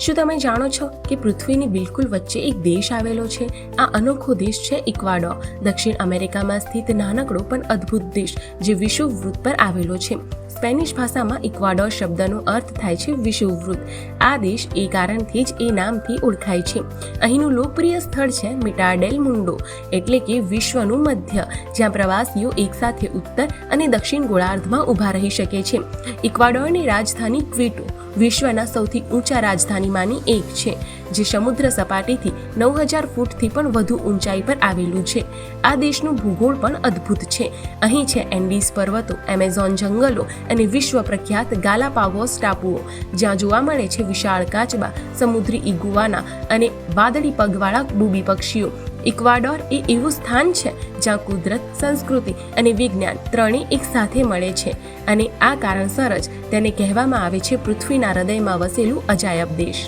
શું તમે જાણો છો કે પૃથ્વીની બિલકુલ વચ્ચે એક દેશ આવેલો છે? આ અનોખો દેશ છે ઇક્વાડોર. દક્ષિણ અમેરિકામાં સ્થિત નાનકડો પણ અદ્ભુત દેશ જે વિષુવવૃત્ત પર આવેલો છે. સ્પેનિશ ભાષામાં ઇક્વાડોર શબ્દનો અર્થ થાય છે વિષુવવૃત્ત. આ દેશ એ કારણથી જ એ નામથી ઓળખાય છે. અહીંનું લોકપ્રિય સ્થળ છે મિટાડેલ મુંડો, એટલે કે વિશ્વનું મધ્ય, જ્યાં પ્રવાસીઓ એકસાથે ઉત્તર અને દક્ષિણ ગોળાર્ધમાં ઊભા રહી શકે છે. ઇક્વાડોરની રાજધાની ક્વિટો વિશ્વના સૌથી ઊંચા રાજધાનીમાંની એક છે. જે સમુદ્ર સપાટીથી નવ હજાર ફૂટથી પણ વધુ ઊંચાઈ પર આવેલું છે. આ દેશનું ભૂગોળ પણ અદ્ભુત છે. અહીં છે એન્ડીઝ પર્વતો, એમેઝોન જંગલો અને વિશ્વ પ્રખ્યાત ગાલાપાગોસ ટાપુઓ જ્યાં જોવા મળે છે વિશાળ કાચબા, સમુદ્રી ઇગુવાના અને વાદળી પગવાળા બૂબી પક્ષીઓ. ઇક્વાડોર એ એવું સ્થાન છે જ્યાં કુદરત, સંસ્કૃતિ અને વિજ્ઞાન ત્રણેય એક સાથે મળે છે અને આ કારણસર જ તેને કહેવામાં આવે છે પૃથ્વીના હૃદયમાં વસેલું અજાયબ દેશ.